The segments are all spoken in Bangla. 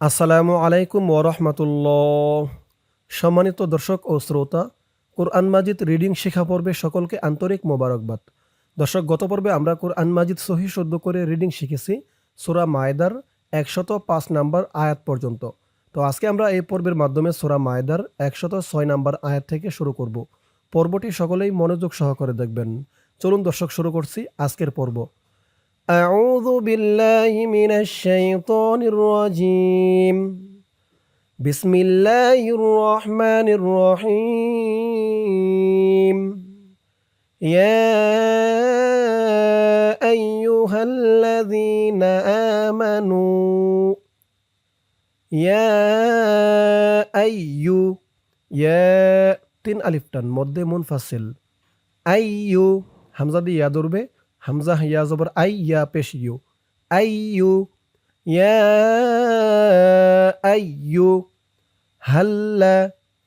আসসালামু আলাইকুম ওরহমতুল্লাহ সম্মানিত দর্শক ও শ্রোতা, কোরআন মাজিদ রিডিং শেখা পর্বে সকলকে আন্তরিক মোবারকবাদ। দর্শক, গত পর্বে আমরা কোরআন মাজিদ সহি শুদ্ধ করে রিডিং শিখেছি, সুরা মায়দার একশত পাঁচ নাম্বার আয়াত পর্যন্ত। তো আজকে আমরা এই পর্বের মাধ্যমে সুরা মায়দার একশত ছয় নাম্বার আয়াত থেকে শুরু করব। পর্বটি সকলেই মনোযোগ সহকারে দেখবেন। চলুন দর্শক, শুরু করছি আজকের পর্ব। أعوذ بالله من الشيطان الرجيم. بسم الله الرحمن الرحيم. يا أيها الذين آمنوا يا أيو يا تن ألف تن مدة منفصل. أيو همزة دي يا دربة. হামজা ইয়া জবর আই ইয়া পেশ ইউ আইয়ু ইয়া আইয়ু হাল্লা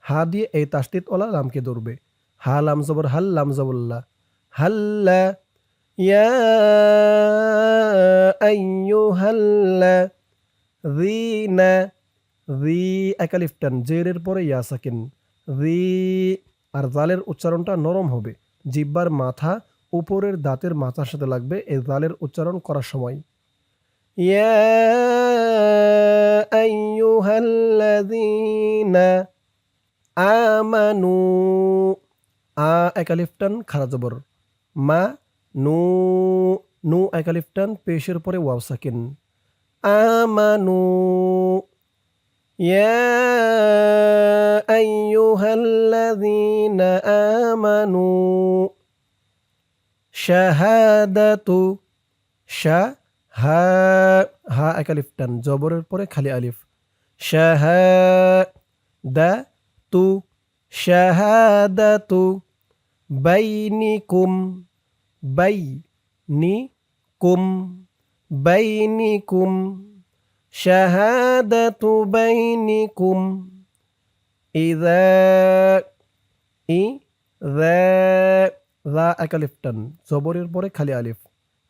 হা দিয়ে এই তাস্তিত ওলা লামকে ধরবে হা লাম জবর হাল লাম জবল্লা হাল্লা ইয়া আইয়ু হাল্লা রিনা রি একালিফটান জেরের পরে ইয়া সাকিন রি আর জালের উচ্চারণটা নরম হবে জিব্বার মাথা উপরের দাঁতের মাথার সাথে লাগবে এই জালের উচ্চারণ করার সময় ইয়া আইয়ুহাল্লাযীনা আমানু আ একালিফটান খারা জবর মা নু নু একালিফটান পেশের পরে ওয়াও সাকিন আমানু يا أيها الذين آمنوا শাহাদাতু, শা, হা হা এক আলিফ টান, জবরের পরে খালি আলিফ। শাহাদাতু শাহাদাতু, বাইনিকুম বাইনিকুম বাইনিকুম, শাহাদাতু, বাইনিকুম ইযা ইযা রা এক আলিফ টান জবরের পরে খালি আলিফ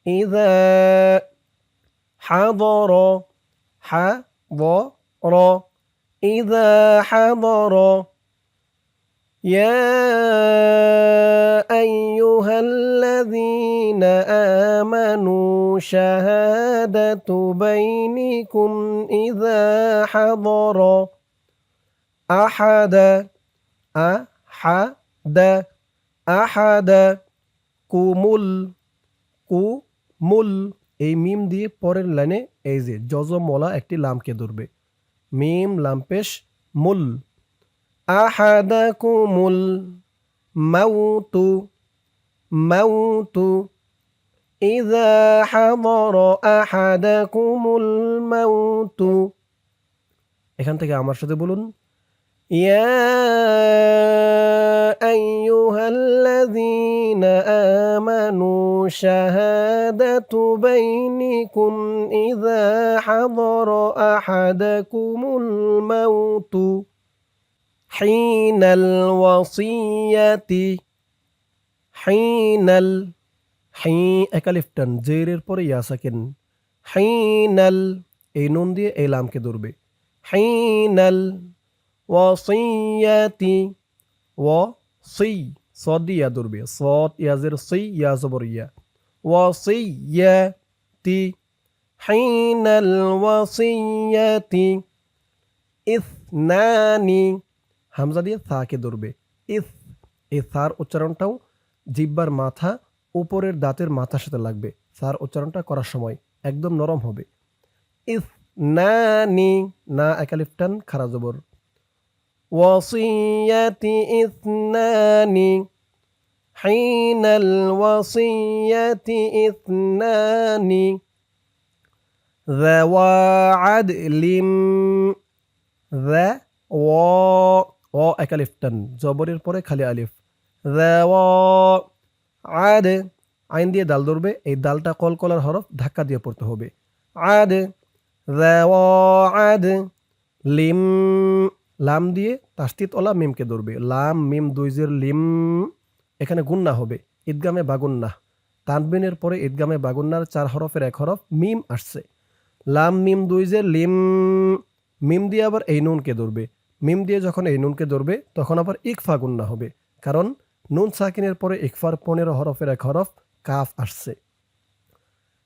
ইদা হাদর হা ব র ইদা হাদর يا أيها الذين آمنوا شهادة بينكم إذا حضر أحد أحد আহাদা কুমুল কুমুল এই মিম দিয়ে পরের লাইনে এই যে যজমলা একটি লামকে ধরবে মিম লামপেশ মুল আহাদা কুমুল মাউতু মাউতু إذا حضر أحدكم الموت এখান থেকে আমার সাথে বলুন يا أيها الذين آمنوا شهادة بينكم إذا حضر أحدكم الموت حين الوصية حين ال حي একালিফটান জেরের পরে ইয়া সাকিন হাইনাল এই নুন দিয়ে এই লামকে ধরবে হাইনাল ওয়াসিয়াতি ওয়াসি সদ দিয়ে ইয়া ধরবে সদ ইয়াজের সই ইয়া জবর ইয়া। ওয়াসিয়াতি, হাইনাল ওয়াসিয়াতি, ইসনানি, হামজা দিয়ে সাকে ধরবে ইস, এই সার উচ্চারণটাও জিব্বার মাথা, উপরের দাঁতের মাথার সাথে লাগবে। সার উচ্চারণটা করার সময় একদম নরম হবে। ইস না নি না একালিফটান, খারা জবর। وصية اثنان حين الوصية اثنان ذوى عدل ذا و ও এক আলিফ টান জবরের পরে খালি আলিফ ذوى আদ আইন দিয়ে দাল ধরবে এই দালটা কলকলার হরফ ধাক্কা দিয়ে পড়তে হবে আদ ذوى আদ লিম লাম দিয়ে তাস্তিত ওলা মিমকে ধরবে লাম মিম দুইজের লিম এখানে গুন্না হবে ঈদগামে বাগুন্না তানবিনের পরে ঈদগামে বাগুন্নার চার হরফের এক হরফ মিম আসছে লাম মিম দুইজের লিম মিম দিয়ে আবার এই নুনকে ধরবে মিম দিয়ে যখন এই নুনকে ধরবে তখন আবার ইকফা গুন্না হবে কারণ নুন সাকিনের পরে ইকফার পনেরো হরফের এক হরফ কাফ আসছে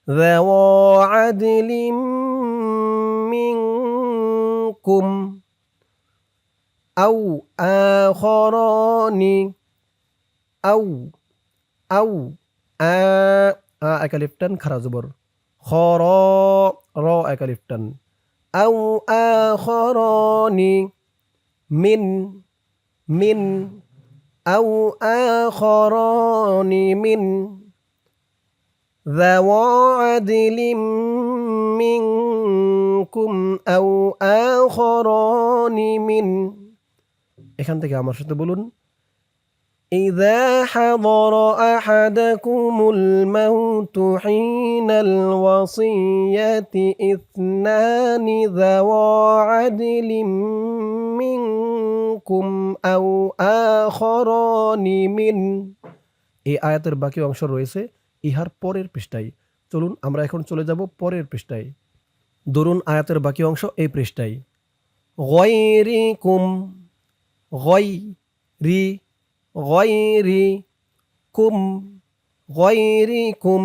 ذو عدل منكم أو آخران أو أو আ আ একালিফটান খারা জবর খ র র একালিফটান আউ আখরানি মিন মিন আউ আখরানি মিন ذوى عدل منكم أو آخران من এখান থেকে আমার সাথে বলুন إذا حضر أحدكم الموت حين الوصية اثنان ذوى عدل منكم أو آخران من এই আয়াতের বাকি অংশ রয়েছে ইহার পরের পৃষ্ঠায় চলুন আমরা এখন চলে যাব পরের পৃষ্ঠায় ধরুন আয়াতের বাকি অংশ এই পৃষ্ঠায় গয়রিকুম গয় রি গয়রি কুম গয়রিকুম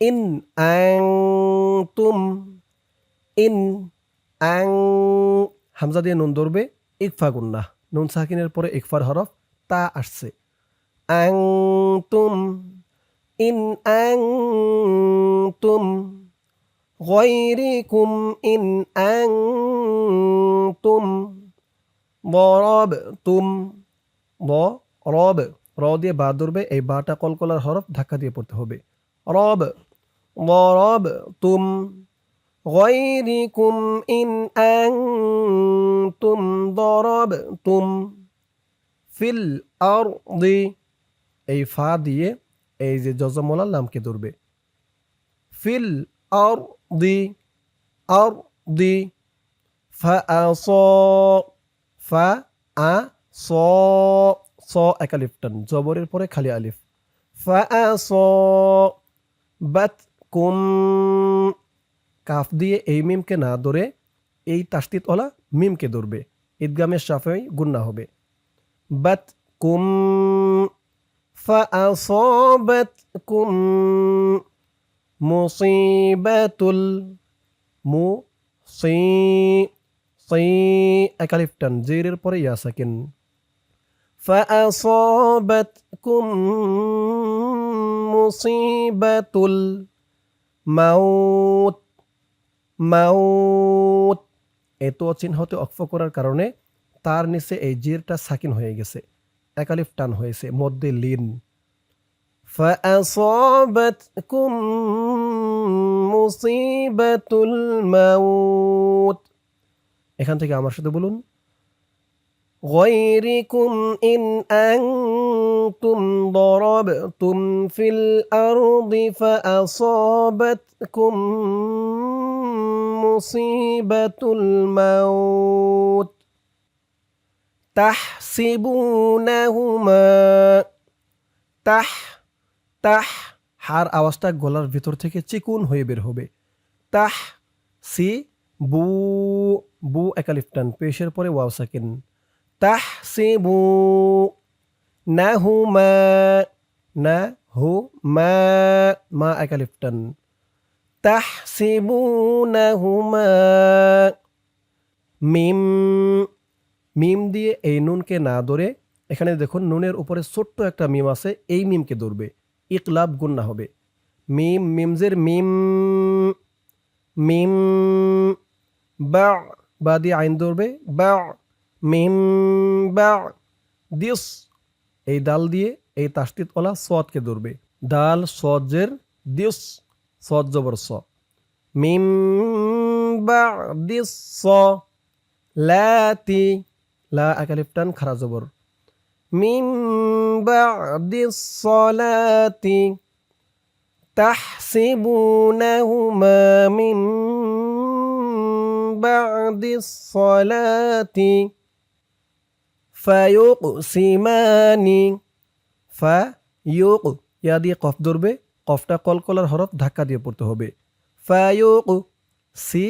ইন আংতুম ইন আং হামজা দিয়ে নুন ধরবে ইকফা গুন্না নুন সাকিনের পরে ইকফার হরফ তা আসছে আংতুম ইন আংতুম غيركم إن أنتم ضربتم ضرب র দিয়ে বা ধরবে এই বাটা কলকলার হরফ ধাক্কা দিয়ে পড়তে হবে রব ضربتم غيركم إن أنتم ضربتم في الأرض এই ফা দিয়ে এই যে জজমলার নামকে ধরবে ফিল আর দি আর দি ফা স ফা, আ, স স এক আলিফ টান, জবরের পরে খালি আলিফ। ফা, আ, স, বাত, কুম, কাফ দিয়ে এই মিমকে না ধরে এই তাস্তিতওয়ালা মিমকে ধরবে। ঈদগামের সাফেই গুন্না হবে। বাত, কুম, ফা, আ, স, বাত, কুম, মুসিবাতুল, মু, সি المصي صي أكاليف تنزير পরে ইয়া সাকিন فأصابتكم مصيبة الموت মাউত এত চিহ্নতে অক্ফ করার কারণে তার নিচে এই জিরটা সাকিন হয়ে গেছে একালিফ টান হয়েছে মধ্যে লিন فأصابتكم مصيبة الموت এখান থেকে আমার সাথে বলুন غيركم إن أنتم ضربتم في الأرض فأصابتكم مصيبة الموت তাহসিবুনাহুমা তাহ তাহ হার আওয়াজটা গলার ভিতর থেকে চিকুন হয়ে বের হবে তাহ সি বু বু একালিফটান, পেশের পরে ওয়াও সাকিন। তাহ সি বু না হু মা না হু মা মা একালিফটান। তাহ সি বু না হু মিম মিম দিয়ে এই নুনকে না ধরে, এখানে দেখুন নুনের উপরে ছোট্ট একটা মিম আছে, এই মিমকে ধরবে। ইকলাব গুন্না হবে। মিম, মিমজের মিম মিম, বা বা দিয়ে আইন ধরবে বা মিম বা দিস এই দাল দিয়ে এই তাস্তিত ওলা সদকে ধরবে দাল সজের দিস সদ জবর স মিম বা দিস স লাতি লা একালিফটান খারা জবর মিম বাদিস সলাতি تحسبونهما من بعد الصلاة فيقسمان ফায়ুক ইয়া দিয়ে কফ ধরবে কফটা কলকলার হরফ ধাক্কা দিয়ে পড়তে হবে ফায়ুক সি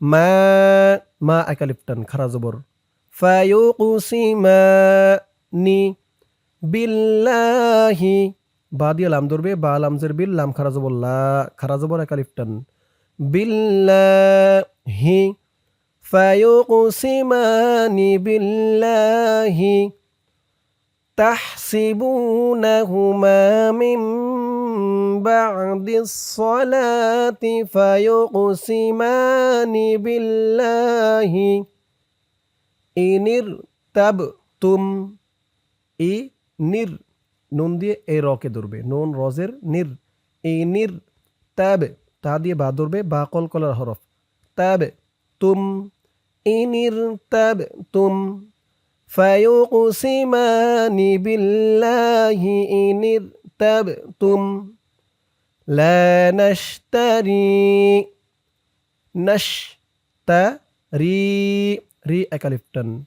মা মা একালিপটান খারা জবর ফায়ুকুসিমানি বিল্লাহি বা দিয়ে লাম ধরবে বা লামজের বিল লাম খারা জবর লা খারা জবর একালিপটান বিল্লাহি ফায়ুকুসিমানি বিল্লাহি تحسبونهما من بعد الصلاة فيقسمان بالله إن ارتبتم ই নির নুন দিয়ে এই রকে ধরবে নুন রজের নির ই নির তাবে তা দিয়ে বা ধরবে বা কলকলার হরফ তাবে তুম إن ارتبتم فيقسمان بالله إن ارتبتم. لا نشتري نشتري ري أكاليفتن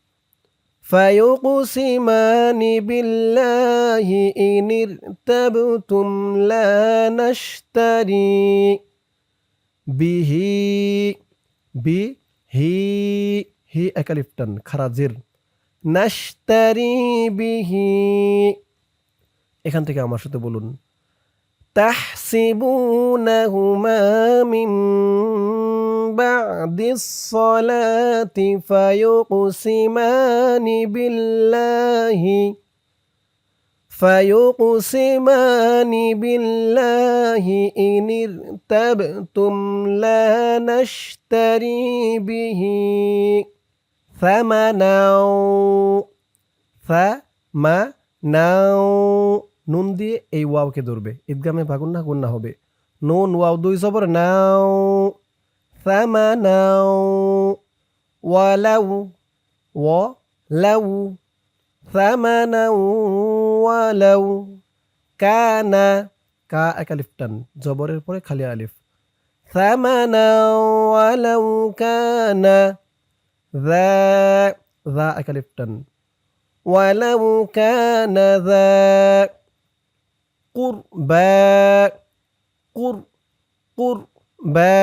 فيقسمان بالله إن ارتبتم. لا نشتري به به হি হি একালিফটান খারাজির নাশতারি বিহি। এখান থেকে আমার সাথে বলুন। তাহসিবুনাহুমা মিন বাদিস সালাতি ফায়ুকসিমানি বিল্লাহি। فيقسمان بالله إن ارتبتم لا نشتري به ثمنا ثمنا নুন দিয়ে এই ওয়াওকে ধরবে ঈদগামে ভাগুন না গুন্না হবে নুন ওয়াও দুই জবর নাও ثمنا ولو ولو ثمنا ولو كان কা এক আলিফ টান জবরের পরে খালি আলিফ ثمنا ولو كان ذا ذا এক আলিফ টান ولو كان ذا قربى قر قربى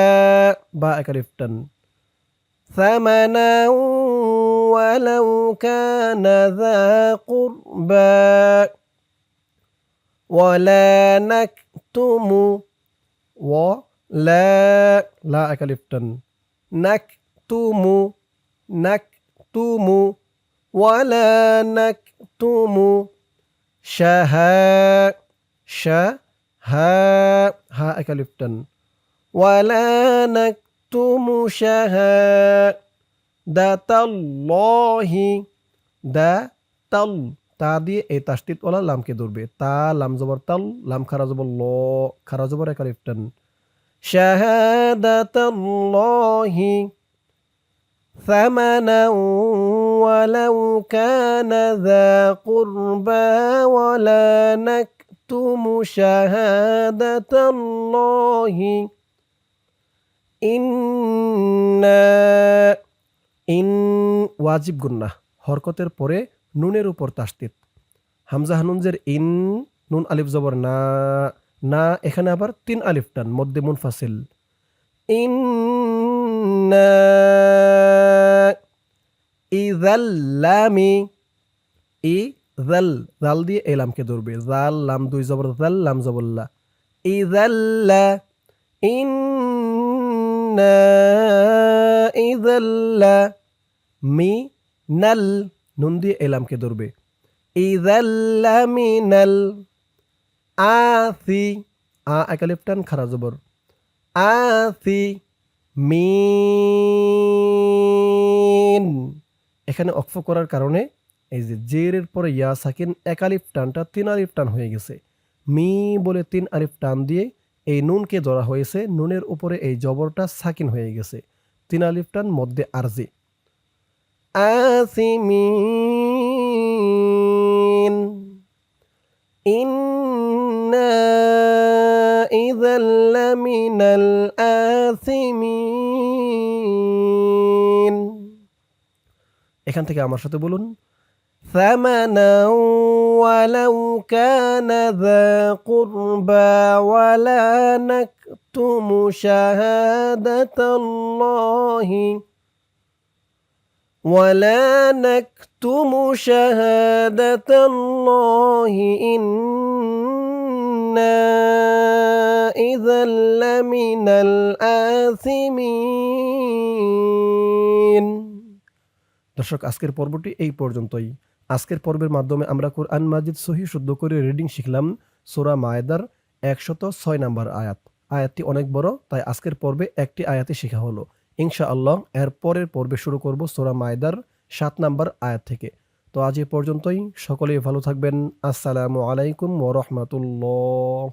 با এক আলিফ টান ثمنا ولو كان ذا قربى. ولا نكتم ولا لا أكلفتن نكتم نكتم ولا نكتم شها شها ها أكلفتن ولا نكتم شهادة দা তাল তা দিয়ে এই তাস্তিত ওলা লামকে ধরবে তা লাম জবর তাল লাম খারা জবর ল খারা জবর একার ইফটান শাহাদাতাল্লাহি ثمنا ولو كان ذا قربى ولا نكتم شهادة الله إنا ইন ওয়াজিব গুন্না, হরকতের পরে নুনের উপর তাস্তিত হামজা হানুনজের ইন, নুন আলিফ জবর না না, এখানে আবার তিন আলিফ টান, মধ্যে মুনফাসিল। ইন ইজাল্লামি ই জাল জাল দিয়ে এলামকে ধরবে। জাল, লাম দুই জবর, জাল, লাম জবল্লা ইজাল্লা ইন্না ইজাল্লা মি নাল নুন দিয়ে এলামকে ধরবে। ইদাল্লামিনাল আথি আ একালিপটান খারা জবর। আথি মিন। এখানে অক্ফ করার কারণে এই যে জেরের পরে ইয়া সাকিন এক আলিফ টানটা তিন আলিফ টান হয়ে গেছে। মি বলে তিন আলিফ টান দিয়ে এই নুনকে ধরা হয়েছে। নুনের উপরে এই জবরটা সাকিন হয়ে গেছে। তিন আলিফ টান মধ্যে আরজি। آثمين إنا إذا لمن الآثمين এখান থেকে আমার সাথে বলুন ثمنا ولو كان ذا قربى ولا نكتم شهادة الله ولا نكتم شهادة الله إنا إذا لمن الآثمين দর্শক আজকের পর্বটি এই পর্যন্তই আজকের পর্বের মাধ্যমে আমরা কোরআন মাজিদ সহি শুদ্ধ করে রিডিং শিখলাম সোরা মায়েদার একশত ছয় নাম্বার আয়াত আয়াতটি অনেক বড় তাই আজকের পর্বে একটি আয়াতে শেখা হলো ইনশা আল্লাহ এর পরের পর্বে শুরু করব সোরা মায়দার সাত নাম্বার আয়াত থেকে। তো আজ এ পর্যন্তই, সকলেই ভালো থাকবেন। আসসালামু আলাইকুম ওরহমতুল্লাহ